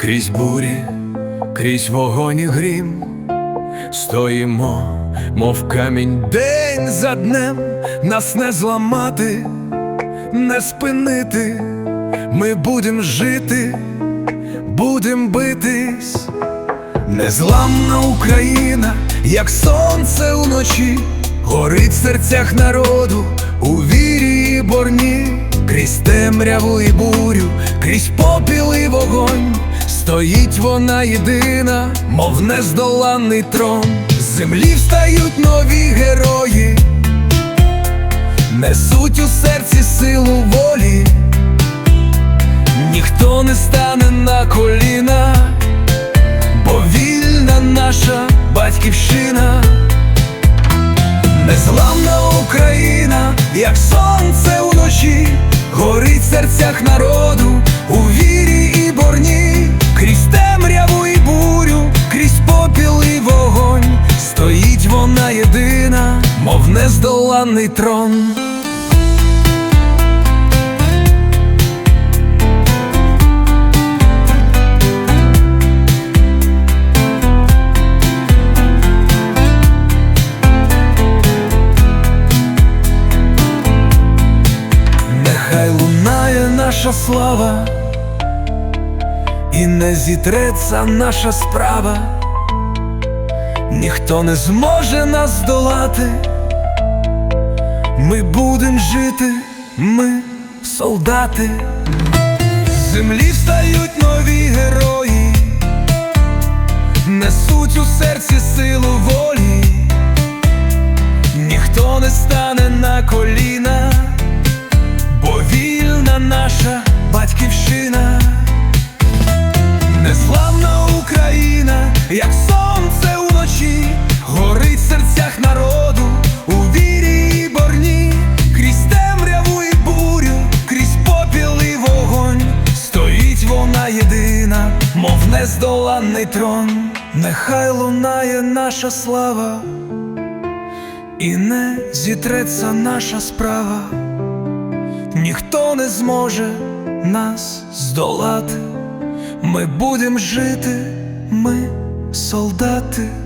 Крізь бурі, крізь вогонь і грім, стоїмо, мов камінь день за днем, нас не зламати, не спинити, ми будем жити, будем битись, незламна Україна, як сонце уночі, горить в серцях народу, у вірі і борні, крізь темряву і бурю, крізь попіл і вогонь, стоїть вона єдина, мов нездоланний трон. З землі встають нові герої, несуть у серці силу волі, ніхто не стане на коліна, бо вільна наша батьківщина. Незламна Україна, як сонце уночі, горить в серцях народу, нездоланний трон. Нехай лунає наша слава, і не зітреться наша справа, ніхто не зможе нас здолати. Ми будем жити, ми солдати, землі встають нові герої, несуть у серці єдина, мов нездоланний трон, нехай лунає наша слава, і не зітреться наша справа. Ніхто не зможе нас здолати. Ми будем жити, ми солдати.